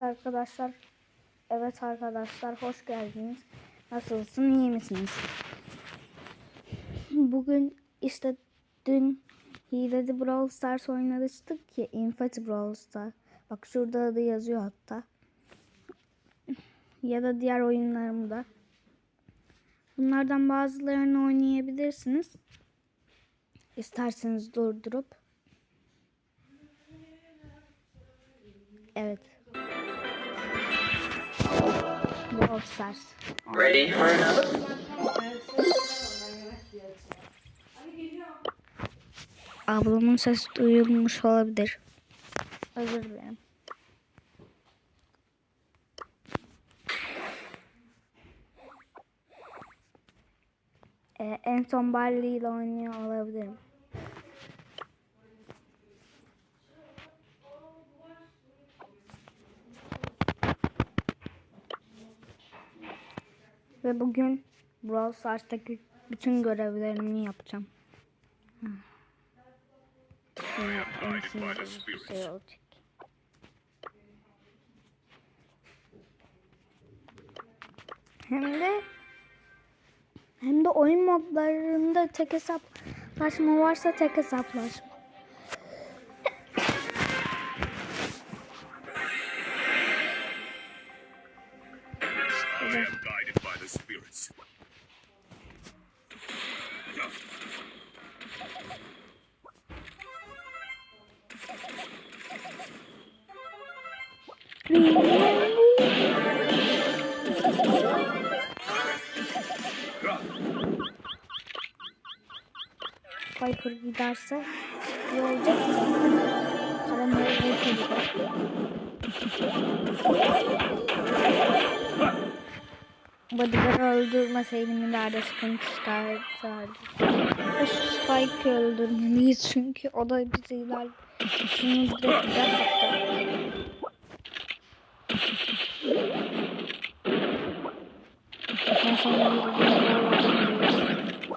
Arkadaşlar, evet arkadaşlar hoş geldiniz. Nasılsın, iyi misiniz? Bugün işte dün Hileli Brawl Stars oynamıştık ki Infati Brawl Stars. Bak şurada adı yazıyor hatta. Ya da diğer oyunlarımda. Bunlardan bazılarını oynayabilirsiniz. İsterseniz durdurup. Evet. Brawl Stars. Ready for another? Ablamın sesi duyulmuş olabilir. Özür dilerim. Ee, en son Barley ile oynuyor olabilirim. Ve bugün Brawl Stars'taki bütün görevlerimi yapacağım. Hem de hem de oyun modlarında tek hesaplaşma varsa tek hesaplaşma. Viper giderse iyi olacak da. Karamel Viper gider. Bodyguard'ı öldürmeseydim ileride sıkıntı çıkardı. O Spike'ı öldürmeliyiz çünkü o da bizi ileride işimiz direkt gider hatta.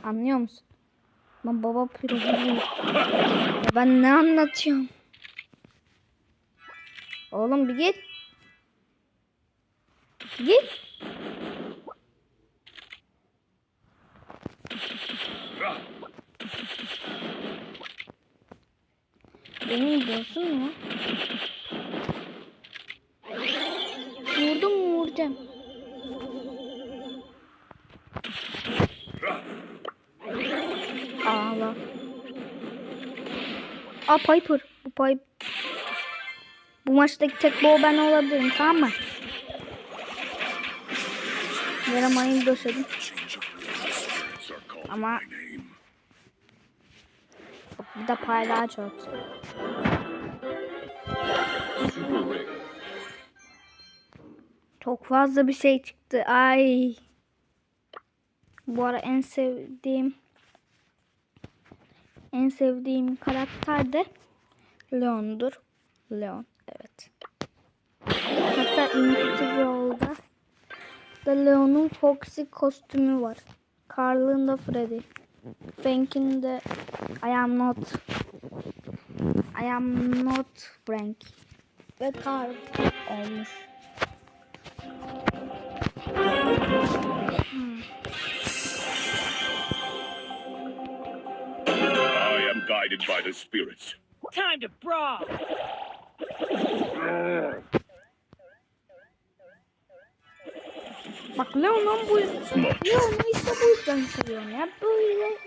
Anlıyor musun? Ben baba Ya ben ne anlatıyorum? Oğlum bir git. Git. Benim diyorsun mu? Vurdum mu vuracağım. Ağla. Aa Piper. Bu Piper. Bu maçtaki tek boğ ben olabilirim tamam mı? Yaramayı döşedim. Ama bir de paylağı çok. Çok fazla bir şey çıktı. Ay. Bu ara en sevdiğim en sevdiğim karakter de Leon'dur. Leon. Evet. Hatta Wall'da da Leon'un Foxy kostümü var. Carl'ın da Freddy. Frank'in de I am not I am not Frank. Ve Carl olmuş. I guided by the spirits. Time to brawl. Bak Leon'un bu. Leon'u işte bu yüzden seviyorum ya. Böyle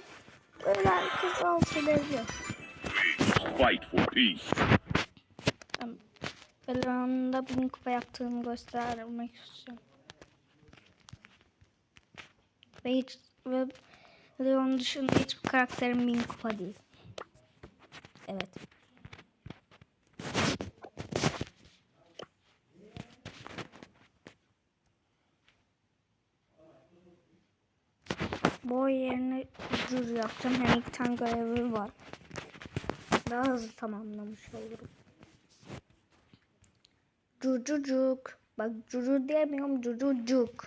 böyle herkes alt ediyor. Fight for peace. Ve Leon'un da bin kupa yaptığını göstermek istiyorum. Ve hiç ve Leon dışında hiçbir karakterin bin kupa değil. Evet. Boy yerine düz yapacağım. Hem iki tane görevi var. Daha hızlı tamamlamış olurum. Cucucuk. Bak cucu diyemiyorum cucucuk.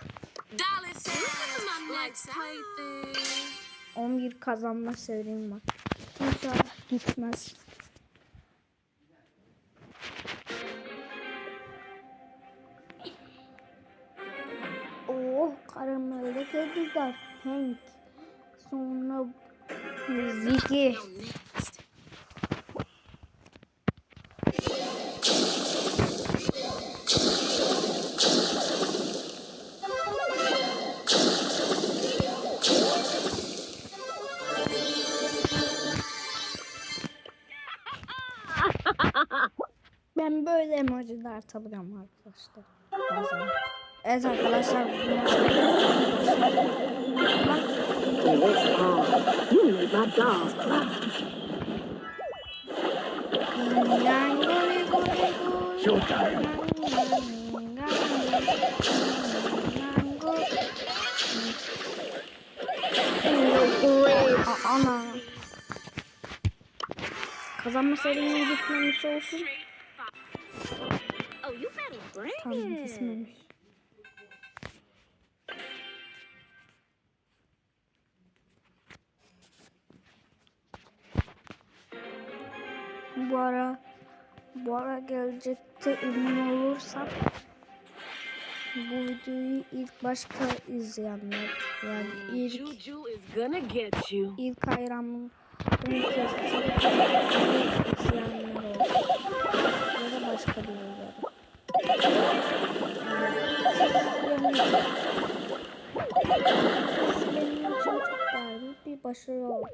Dallas, let's play this. 11 kazanma serim var. İnşallah gitmez. Oh karamelde kediler Hank. Sonra Ziggy. Emojiler atabiliyorum arkadaşlar. Evet arkadaşlar. Aa, Ana. Kazanmasaydım gitmemiş olsun. İt. gitmemiş. Bu ara bu ara gelecekte ünlü olursam bu videoyu ilk başta izleyenler yani ilk ilk hayranım beni kesecek ilk izleyenler oldu. Ya da başka birileri. Bir başarı oldu.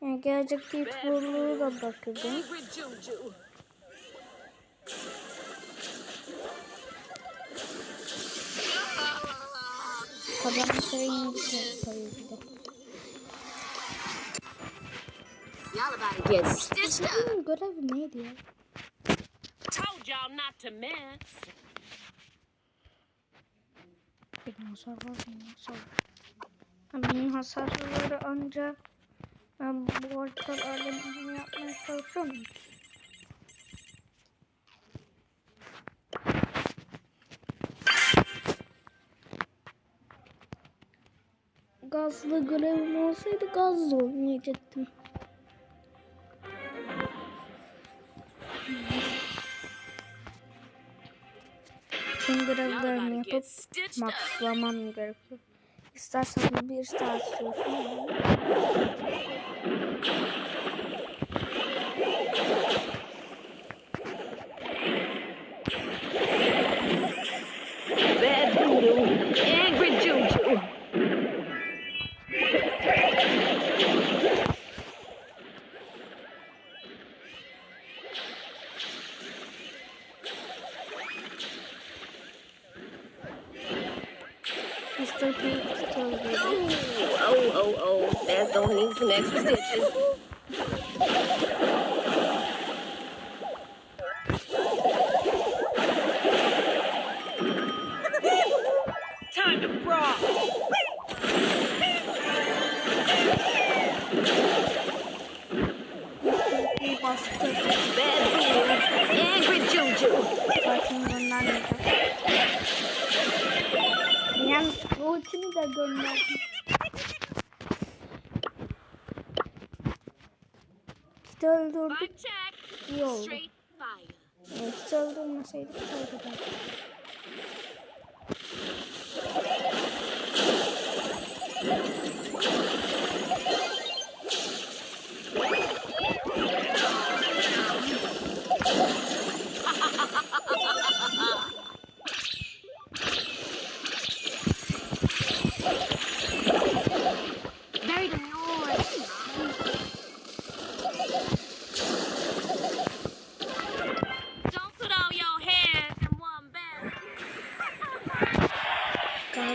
Yani gelecekte YouTuber'lığı da bakacağım. Angry Juju. Kazanmasayım yine tabii ki de. Y'all about to get stitched up. Benim görev neydi ya? Told y'all not to mess. Benim hasar var hasar. Ha, Benim hasarları ancak ben bu orta alemini yapmaya çalışıyorum. Gazlı görevim olsaydı gazla oynayacaktım. Tüm görevlerimi yapıp maxlamam gerekiyor. İstersen bir saat sürsün ama Bad voodoo. Angry Juju. Mr. P söyledi. Oh, oh, oh. That's gonna need some extra stitches. Time to brawl. Bir bastı. Bad voodoo. Angry Juju. Zaten göndermeyeceğim. Yani ultimi de gönderdim. Kiti öldürdük. İyi oldu. Evet, kiti öldürmeseydik kaybederdik.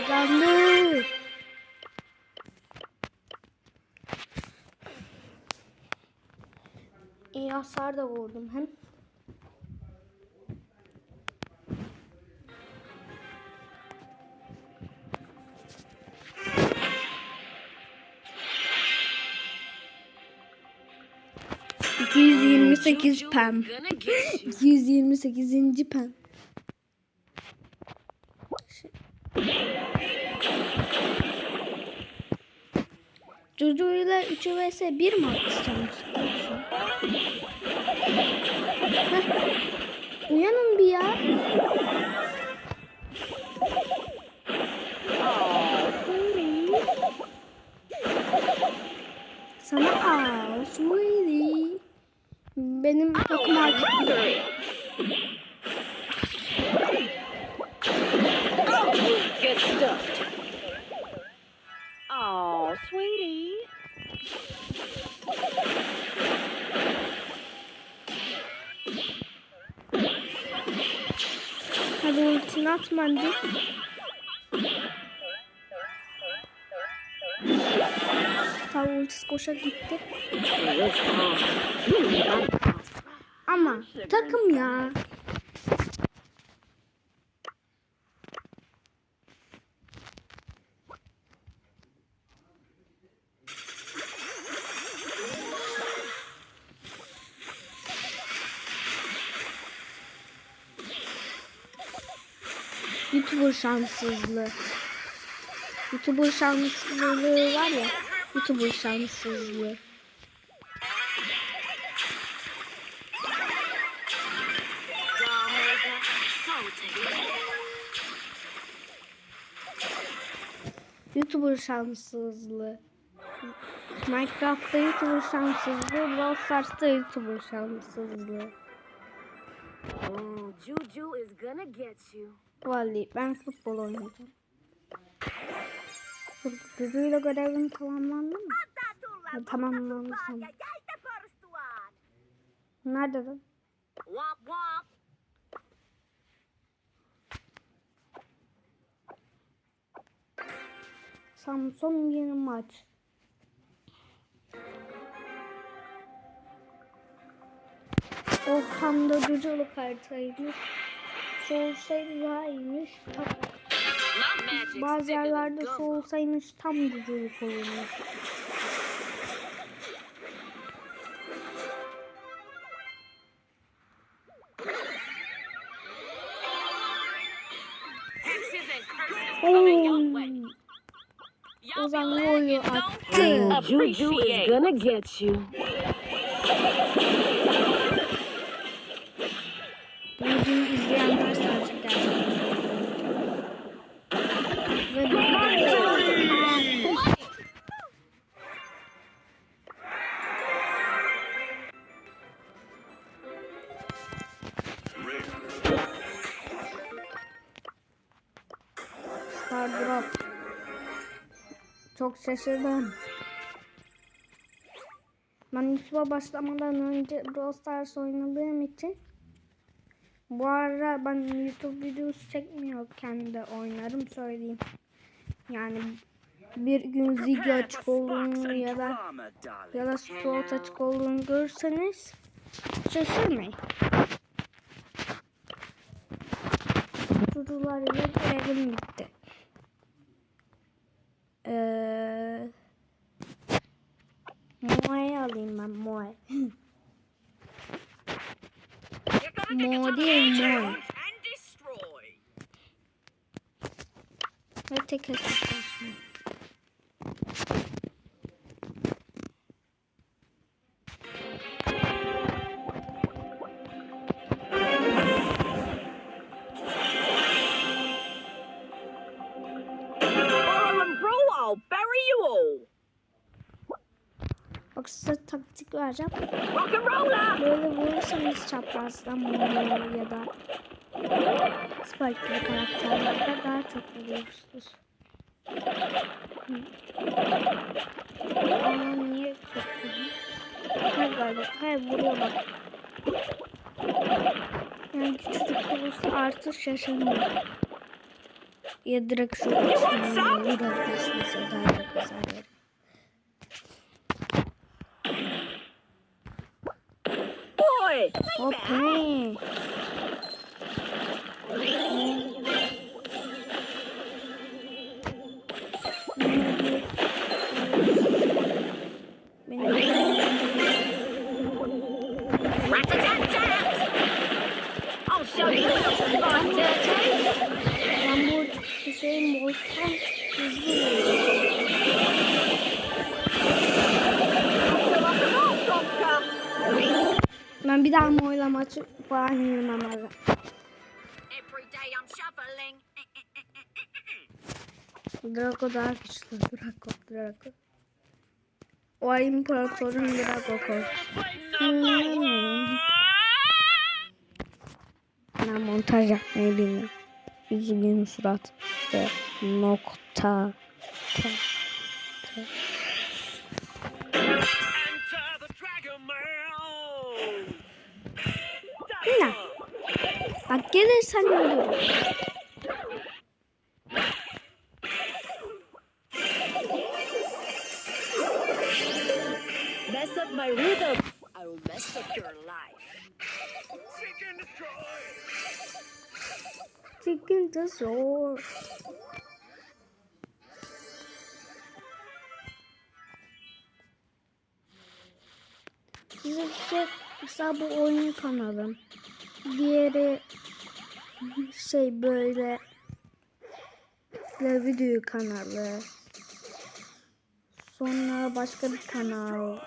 Kazandık. İyi hasar da vurdum hem. İki yüz yirmi sekiz pem. is gonna get you. 228. ile 3 vs 1 mi atacağım? Uyanın bir ya. Sana sweetie. Benim takım arkadaşım. Hadi. Tav ultisi koşa gitti. Ama takım ya. YouTuber şanssızlığı. YouTuber şanssızlığı var ya. YouTuber şanssızlığı. YouTuber şanssızlığı. Minecraft'ta YouTuber şanssızlığı, Brawl Stars'ta YouTuber şanssızlığı. Mm, Juju is gonna get you. Vallahi ben futbol oynayacağım. Gücüyle görevim tamamlandı mı? Ha, tamamlandı sanırım. Nerede lan? Samsun yeni maç. O tam da gücülü haritaymış. Soğusaydı daha iyiymiş. Bazı yerlerde gumbo. soğusaymış tam gücülük be Ozan golü attı. Juju is gonna get you. Bugün izleyenler şaşırdım. Ben YouTube'a başlamadan önce Brawl Stars oynadığım için bu ara ben YouTube videosu çekmiyorken de oynarım söyleyeyim. Yani bir gün Ziggy açık olduğunu ya da ya da Sprout açık olduğunu görürseniz şaşırmayın. Çocuklar ile görevim bitti. Ee, Moe'yi alayım ben Moe. Moe değil Moe. Ve tek hesaplaşma. Size taktik vereceğim. Böyle vurursanız çaprazdan Moe ya da Spike gibi karakterlerde daha çok vuruyorsunuz. Ama niye çok vuruyor? Hayır galiba. Hayır vuruyor bak. Yani küçücük de olsa artı şaşırmıyor. Ya direkt şu açmayı vurabilirsiniz ya daha çok hasar fun, dirty. Ben bu şeyin boştan hızlı Tonka. Bir daha oylama açıp I'm shoveling. Draco daha güçlü. Draco, Draco. O imparatorun Draco korkusu. Ben montaj yapmayı bilmiyorum. Üzgün surat. İşte nokta. Ta. Enter Bak gelirsen ölürüm. Mess up my rhythm. I will mess up your life. Seek and destroy! Çıkınca zor. Size mesela bu oyun kanalım. Diğeri şey böyle video kanalı. Sonra başka bir kanal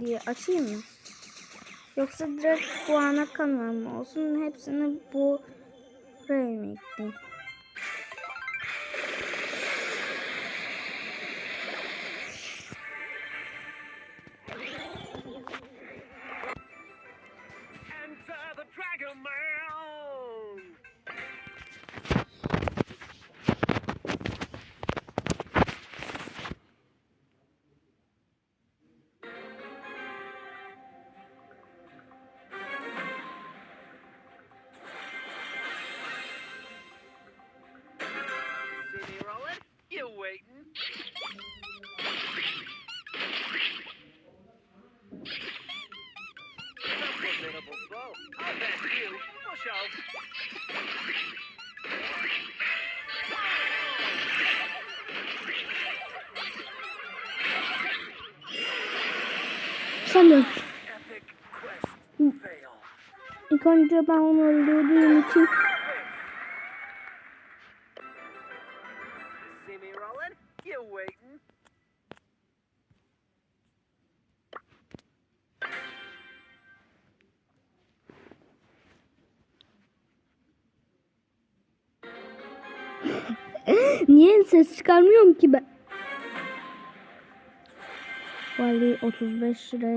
diye açayım mı? Yoksa direkt bu ana kanal mı olsun? Hepsini bu buraya mı ekleyeyim? Fail. İlk önce ben onu öldürdüğüm için niye ses çıkarmıyorum ki ben? Vali 35 lira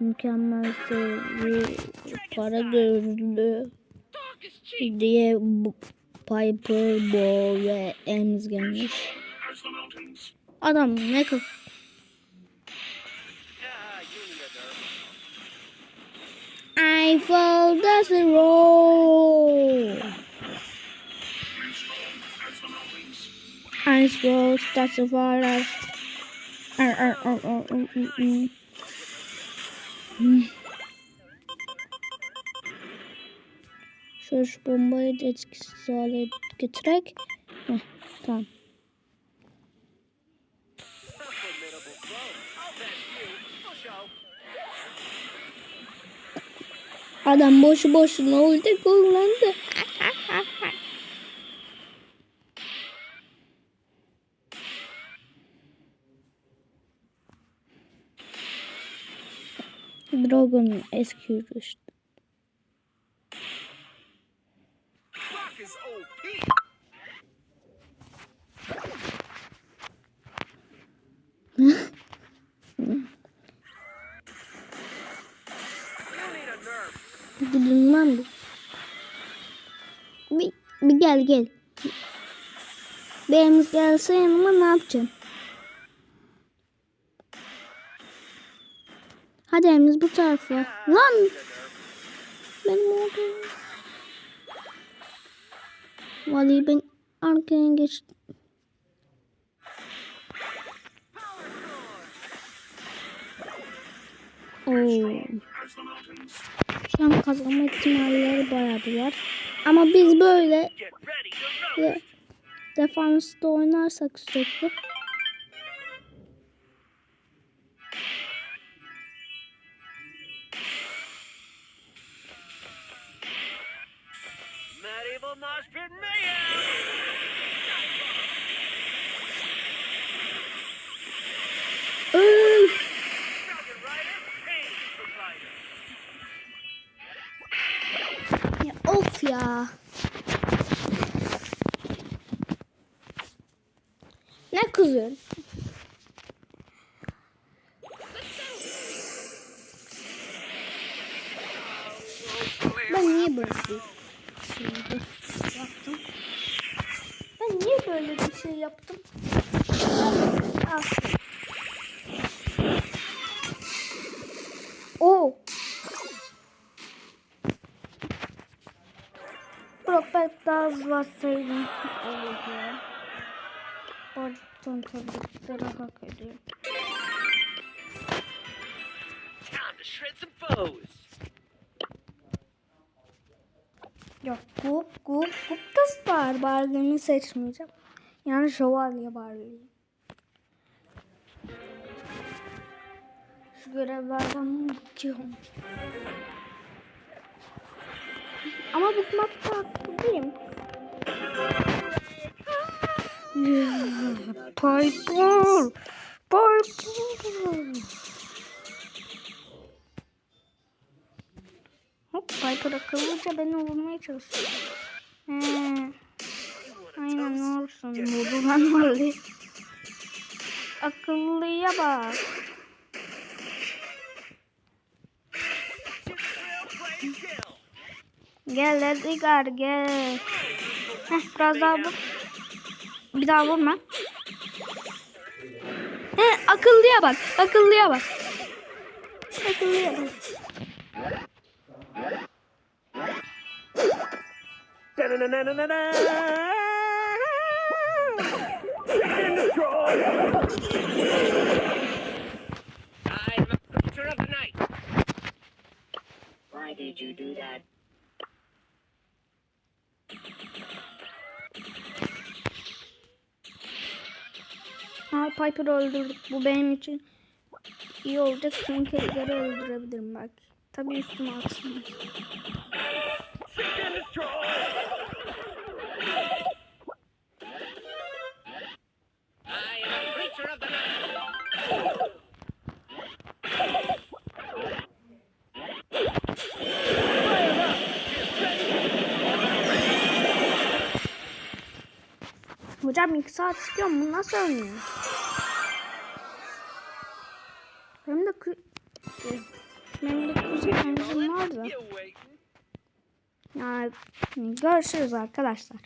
mükemmel seviye para gözlü diye Piper Bow ve Ems gelmiş. Adam ne kadar Ah, you need a nerve. I fall does the roll. Şöyle şu bombayı da etkisiz hale getirerek. Heh, tamam. Adam boşu boşuna ulti kullandı. Dragon eski yürüyüş. Rock is OP. You need a nerve. Gidin lan bir. Bir, bir gel gel. Beğenmiş gelse yanıma ne yapacaksın? Hadi Eminiz bu tarafa. Lan! Benim oğlum. Vallahi ben arkaya geçtim. Oo. Şu an kazanma ihtimalleri bayağı var. Ama biz böyle defansta oynarsak sürekli böyle bir şeydi yaptım. Ben niye böyle bir şey yaptım? Al. Oo. Brokeback daha hızlı ya. Barton tabii hak ediyor. Time to shred some foes. Yok gup gup gup da star Barley'mi seçmeyeceğim. Yani şövalye Barley'i. Şu görevlerden bakıyorum. Ama bıkmakta haklıyım. Piper! Piper! Hop Piper akıllıca beni vurmaya çalışıyor. He. Aynen ne olursun vurdu lan Molly. Akıllıya bak. Gel Edgar gel. Heh, biraz daha vur. Bir daha vurma. He, akıllıya bak. Akıllıya bak. Akıllıya bak. I'm a creature of the night. Why did you do that? Ay Piper'ı öldürdük. Bu benim için iyi olacak çünkü Edgar'ı öldürebilirim belki. Tabii üstüme atsın. Hocam iki saat çıkıyorum. Bu nasıl oynuyor? Benim de kı... Benim de kuzey enerjim vardı. Yani görüşürüz arkadaşlar.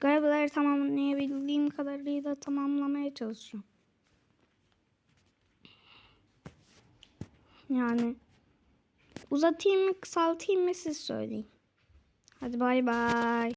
Görevleri tamamlayabildiğim kadarıyla tamamlamaya çalışıyorum. Yani uzatayım mı kısaltayım mı siz söyleyin. Hadi bay bay.